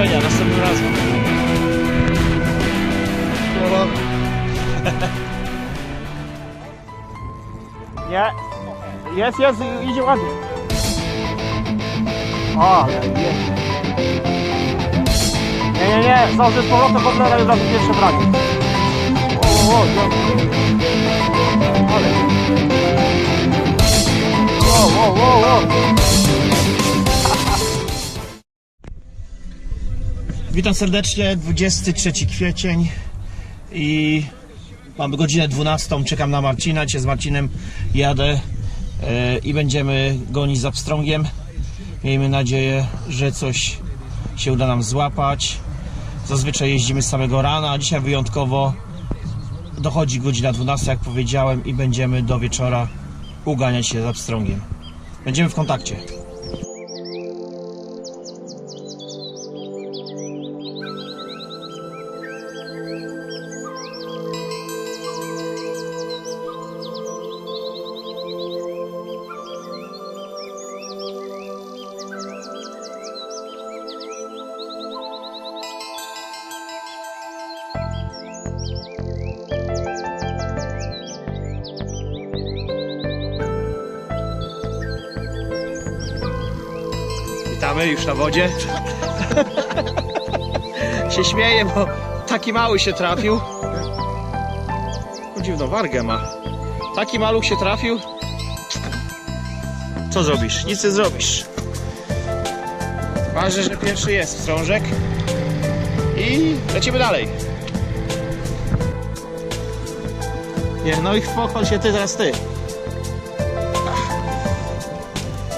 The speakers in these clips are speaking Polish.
doświadczenia następnym razem. Nie. Jest, jest, idzie ładnie. O, jest. Nie, nie, nie, zdążę z powrotem, bo teraz razu pierwsze branie. O, o, o, Ale. O, o, o, o. Witam serdecznie, 23 kwiecień i mamy godzinę 12, czekam na Marcina, dzisiaj z Marcinem jadę e, i będziemy gonić za pstrągiem. Miejmy nadzieję, że coś się uda nam złapać. Zazwyczaj jeździmy z samego rana, a dzisiaj wyjątkowo dochodzi godzina 12, jak powiedziałem, i będziemy do wieczora uganiać się za pstrągiem. Będziemy w kontakcie. Witamy już na wodzie. się śmieję, bo taki mały się trafił. Dziwną wargę ma. Taki maluch się trafił. Co zrobisz? Nic nie zrobisz. Ważne, że pierwszy jest wstrążek. I lecimy dalej. Nie, no i pochwal się ty, teraz ty.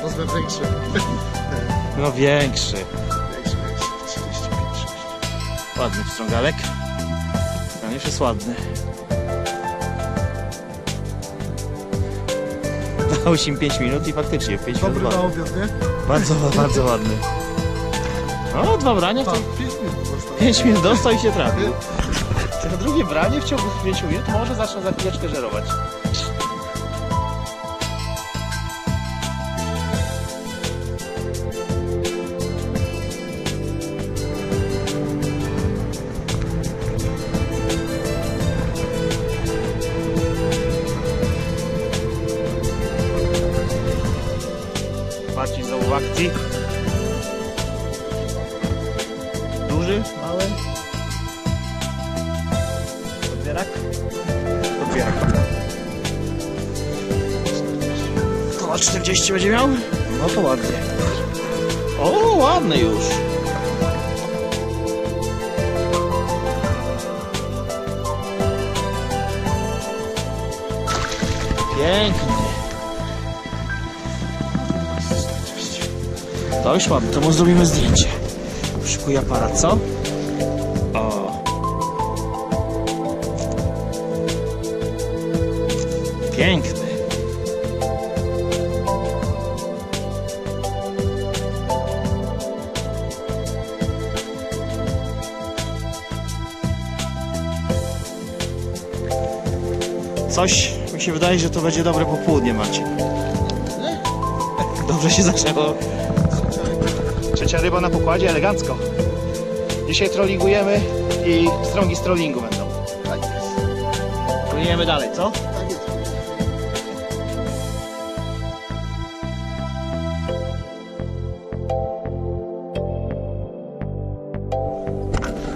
Pozwę większy. No większy. Większy, większy. 35, 6. Ładny wstrągalek. No już jest ładny. Dało się 5 minut i faktycznie 5 minut. Dobry na ładny. obiad, nie? Bardzo, bardzo ładny. No, dwa brania, to Tak, 5 minut zostało. 5 minut dostał i się trafił. Na drugie branie w ciągu 5 minut może zacznę za chwileczkę żerować. Duży, mały. Podbierak? Podbierak. Koła 40 będzie miał? No to ładnie. O, ładny już. Piękny. To już ładnie, to może zrobimy zdjęcie. Szykuję aparat, co? O. Piękny. Coś mi się wydaje, że to będzie dobre popołudnie, Marcin. Dobrze się zaczęło. Trzecia ryba na pokładzie, elegancko. Dzisiaj trollingujemy i strągi z trollingu będą. Tak jest. Płyniemy dalej, co? Tak jest.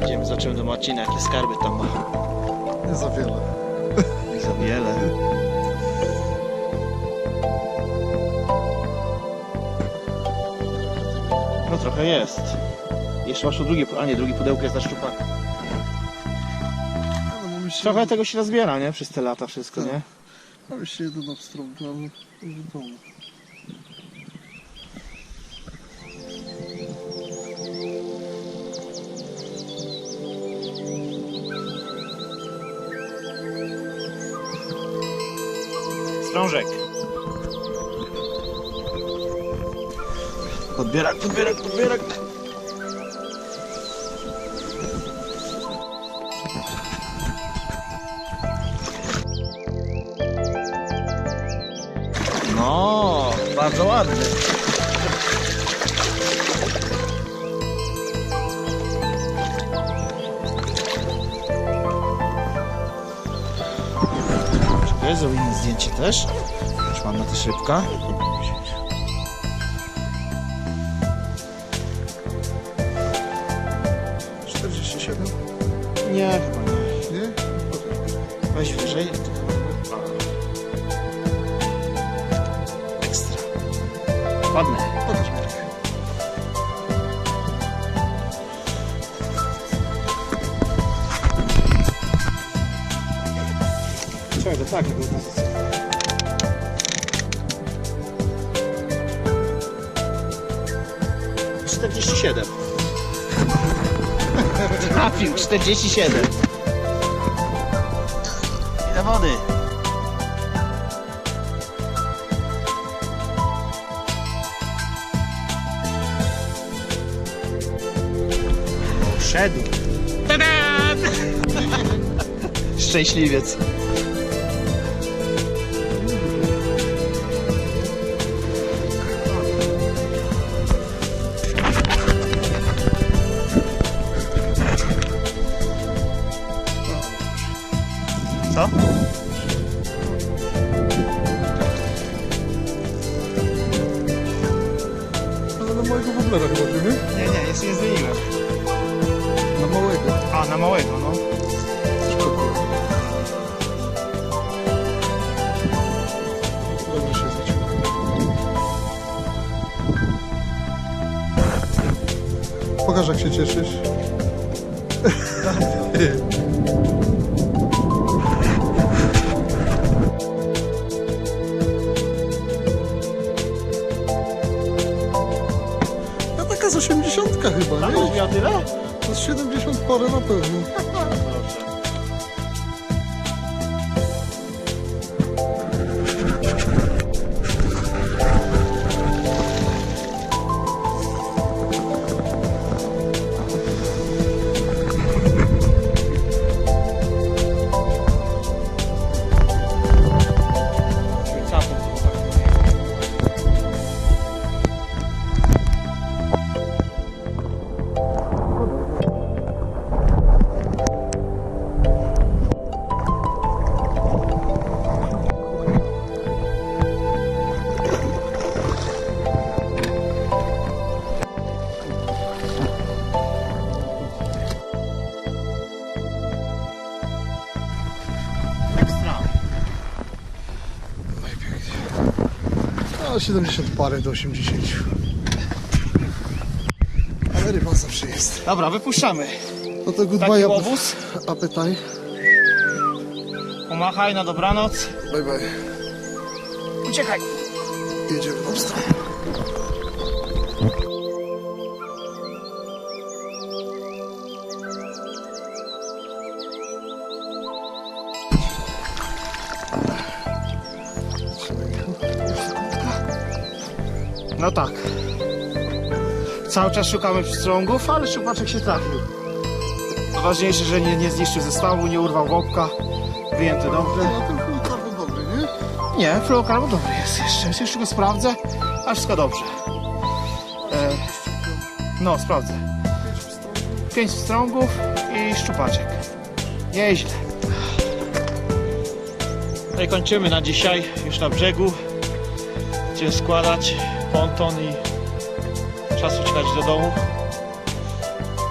Idziemy, zobaczymy do Marcina, jakie skarby tam ma. Nie za wiele. Nie za wiele. No trochę jest. Jeszcze masz tu drugie, a nie, drugie pudełko jest na szczupaka. Ale mamy się, Trochę tego się rozbiera, nie? Przez te lata wszystko, nie? mamy się jeden obstrąg, ale wiadomo. Strążek. Podbierak, podbierak, podbierak. No, bardzo ładny. Czekaj, zrobimy zdjęcie też. Już Ładna też rybka. Czterdzieści Nie, chyba nie. Nie? Weź wyżej. Ekstra. Ładne. Pokaż Marek. Czego? Tak, siedem. Trafił, 47. Ile wody? Szedł. Szczęśliwiec. Co? Ale na małego woblera chyba, nie? Nie, nie, jeszcze nie zmieniłem. Na małego. A, na małego, no. Dobrze się zaciął. Pokaż jak się cieszysz. Z 80 chyba, nie? miał tyle? To z 70 parę na pewno. 70 parę do 80. Ale ryba zawsze jest. Dobra, wypuszczamy. No to Taki goodbye łobuz. apetaj. Pomachaj na dobranoc. Bye bye. Uciekaj. Jedziemy w stronę. No tak. Cały czas szukamy pstrągów, ale szczupaczek się trafił. Ważniejsze, że nie, nie zniszczył zestawu, nie urwał łopka. Wyjęty dobrze. No ten fluorkarbon dobry, nie? Nie, fluokarbo dobry jest jeszcze. Jeszcze go sprawdzę, a wszystko dobrze. E, no, sprawdzę. Pięć pstrągów i szczupaczek. Nieźle. No i kończymy na dzisiaj, już na brzegu. Będziemy składać ponton i czas uciekać do domu.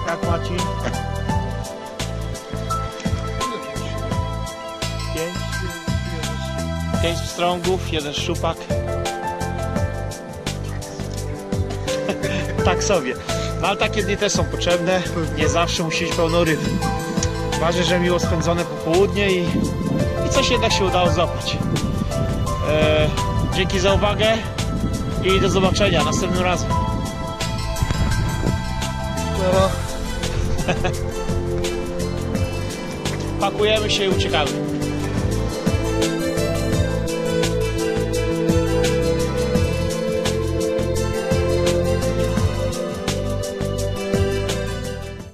Jak Maci? Pięć. Pięć pstrągów, jeden szczupak. tak sobie. No ale takie dni też są potrzebne. Nie zawsze musi być pełno ryb. Ważne, że miło spędzone popołudnie i, i coś jednak się udało złapać. E, dzięki za uwagę i do zobaczenia następnym razem. Teraz Pakujemy się i uciekamy.